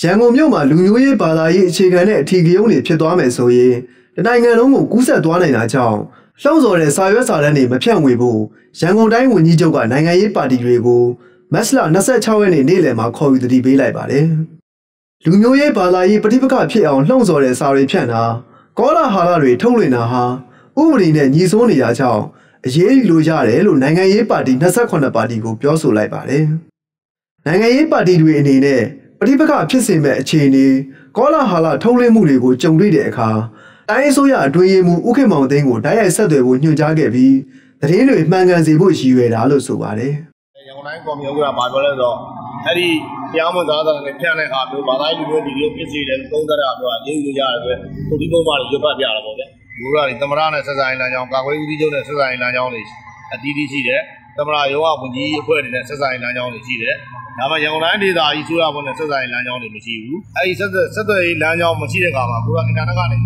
ရန်ကုန်မြို့မှာလူမျိုးရေးဘာသာရေးအခြေခံတဲ့အထီးကယုံတွေဖြစ်သွားမယ်ဆိုရင်တနိုင်ငံလုံးကိုကူးစက်သွားနိုင်တာကြောင့်လှုံ့ဆော်တဲ့စာရွက်စာတမ်းတွေမဖြန့်ဝေဖို့ရန်ကုန်တိုင်းဝန်ကြီးချုပ်ကနိုင်ငံရေးပါတီတွေကိုမတ်လ26ရက်နေ့နေ့လယ်မှာခေါ်ယူတတိပေးလိုက်ပါတယ်။လူမျိုးရေးဘာသာရေးပဋိပက္ခဖြစ်အောင်လှုံ့ဆော်တဲ့စာတွေဖြန့်တာကောလာဟာလတွေထုတ်လွှင့်တာဟာဥပဒေနဲ့ညီစိုးနေတာကြောင့်အရေးယူလို့ရတယ်လို့နိုင်ငံရေးပါတီ28ပါတီကိုပြောဆိုလိုက်ပါတယ်။နိုင်ငံရေးပါတီတွေအနေနဲ့ ပဋိပက္ခဖြစ်စေမဲ့အခြေအနေကောလာဟာလထုတ်လွှင့်မှုတွေကိုကြုံတွေ့တဲ့အခါတိုင်းအစိုးရအတွင်းရေးမှူးဥက္ကမောင်သိန်းကိုတိုက်ရိုက်ဆက်သွယ်ဖို့ညွှန်ကြားခဲ့ပြီးသတင်းတွေမှန်ကန်စေဖို့ရည်ရွယ်တာလို့ဆိုပါတယ်။ရန်ကုန်တိုင်းကော်မရှင်ကဘာပြောလဲဆိုတော့အဲ့ဒီတရားမဝင်သားသားနဲ့ဖြန့်တဲ့အခါမျိုးဘာသာရေးလူမျိုးဒီလိုဖြစ်စေတယ်သုံးသပ်တာပြောတာရင်းယူရတယ်ဆိုဒီပုံမှန်ရွတ်ဖတ်ပြတာပေါ့ဗျာ။ဘူရာဒီသမရနဲ့ဆက်ဆိုင်လမ်းကြောင်းကာကွယ်ဦးစီးချုပ်နဲ့ဆက်ဆိုင်လမ်းကြောင်းတွေအတီးတီးရှိတယ်။ သမရရုံးကဝန်ကြီးအဖွဲ့တွေနဲ့ဆက်ဆိုင်လမ်းကြောင်းတွေရှိတယ်။ဒါမှရန်ကုန်တိုင်းဒေသကြီးဆိုရဘုံနဲ့ဆက်ဆိုင်လမ်းကြောင်းတွေမရှိဘူး။အဲ့ဒီဆက်ဆက်သွယ်ရေးလမ်းကြောင်းမရှိတဲ့အခါမှာဘူရာအင်တာနက်ကနေ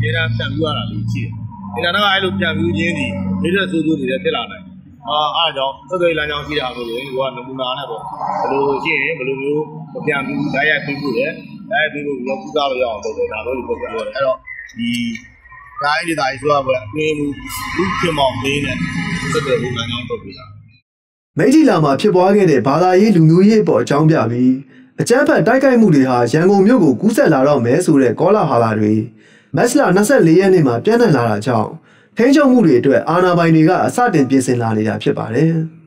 ဒေတာပြန်ပြီးရတာလေးရှိတယ်။အင်တာနက်ကအဲ့လိုပြန်ပြီးရင်းဒီဒေတာဆိုးဆိုးတွေဖြစ်လာနိုင်အာအားကြောင့်သက်သွေးလမ်းကြောင်းရှိတာဆိုရင်ကိုကနမူနာနဲ့ပေါ့ဘယ်လိုရှိရင်ဘယ်လိုမျိုးမပြန်ဘူးဓာတ်ရိုက်ပြီးဖို့လေဓာတ်ရိုက်ပြီးဖို့ရောကူစားလို့ရအောင်လုပ်တယ်ဒါလို့ပြောပြရတယ်အဲ့တော့ဒီဓာတ်ရိုက်တွေဒါကြီးဆိုတော့အတွင်းမှုလူခင်မောင်လေးနဲ့ သက်သွေးလမ်းကြောင်းလုပ်ပြတာမိထီလာမှာဖြစ်ပွားခဲ့တဲ့ဘာသာရေးလူမျိုးရေးပေါ်အကြောင်းပြပြီးအကြမ်းဖက်တိုက်ခိုက်မှုတွေဟာရန်ကုန်မြို့ကိုကူးစက်လာတော့မယ်ဆိုတဲ့ကောလာဟာလာတွေမက်စလာ24ရက်နေ့မှာပြန့်နှံ့လာတာကြောင့်ထိန်းချုပ်မှုတွေအတွက်အာဏာပိုင်တွေကအစတင်ပြင်ဆင်လာနေတာဖြစ်ပါတယ်။